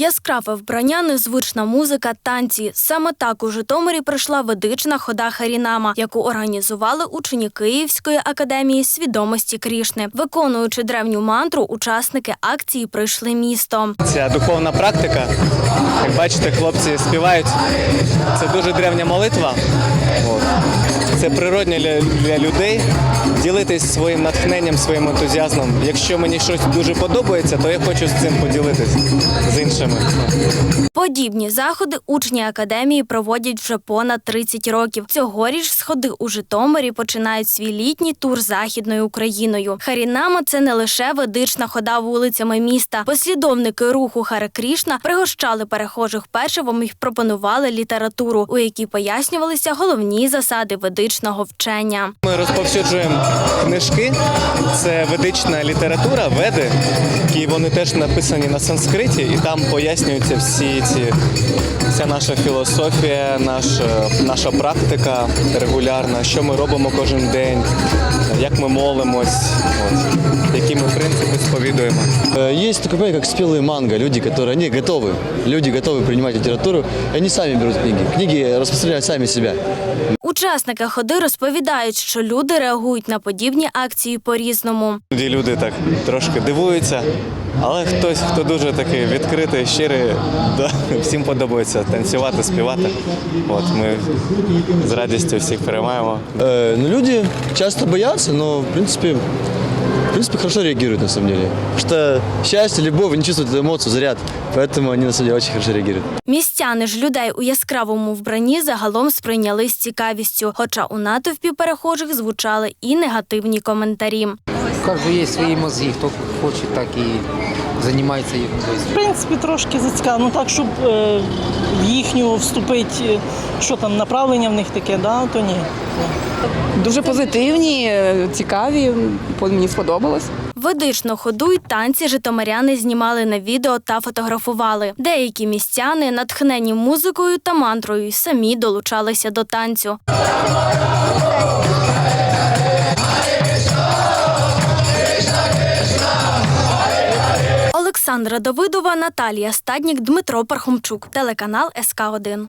Яскраве вбрання, незвична музика, танці. Саме так у Житомирі прийшла ведична хода Харінама, яку організували учні Київської академії свідомості Крішни. Виконуючи древню мантру, учасники акції прийшли містом. Ця духовна практика, як бачите, хлопці співають. Це дуже древня молитва. Це природне для, для людей ділитись своїм натхненням, своїм ентузіазмом. Якщо мені щось дуже подобається, то я хочу з цим поділитись з іншими. Подібні заходи учні академії проводять вже понад 30 років. Цьогоріч сходи у Житомирі починають свій літній тур західною Україною. Харінама це не лише ведична хода вулицями міста. Послідовники руху Харе Крішна пригощали перехожих печивом і пропонували літературу, у якій пояснювалися головні засади ведичного вчення. Ми розповсюджуємо книжки. Це ведична література, веди, які вони теж написані на санскриті, і там пояснюються всі ці вся наша філософія, наша, наша практика регулярна, що ми робимо кожен день, як ми молимось, от, які ми принципи сповідуємо. Э, Есть такое понятие, как спелые манго. Люди, которые они готовы. Люди готовы принимать литературу. И они сами берут книги. Книги распространяют сами себя. Учасники ходи розповідають, що люди реагують на подібні акції по-різному. Тоді люди так трошки дивуються, але хтось, хто дуже такий відкритий, щирий, да, всім подобається танцювати, співати. От ми з радістю всіх приймаємо. Е, ну, люди часто бояться, але в принципе, в принципе хорошо реагируют на самом деле. Потому что счастье, любовь, они чувствуют эту эмоцию, заряд. Поэтому они на самом деле очень хорошо реагируют. Містяни ж людей у яскравому вбранні загалом сприйняли з цікавістю, хоча у натовпі перехожих звучали і негативні коментарі. У каждого есть свои мозги, кто хочет, так и занимается ерундой. В принципі, трошки зацікавлено. Ну так, щоб е, в їхню вступити, е, що там направлення в них таке, да, то ні. Дуже позитивні, е, цікаві. по- Мені сподобалось. Ведичну ходу й танці житомиряни знімали на відео та фотографували. Деякі містяни, натхнені музикою та мантрою, й самі долучалися до танцю. Олександра Давидова, Наталія Стаднік, Дмитро Пархомчук, телеканал СК 1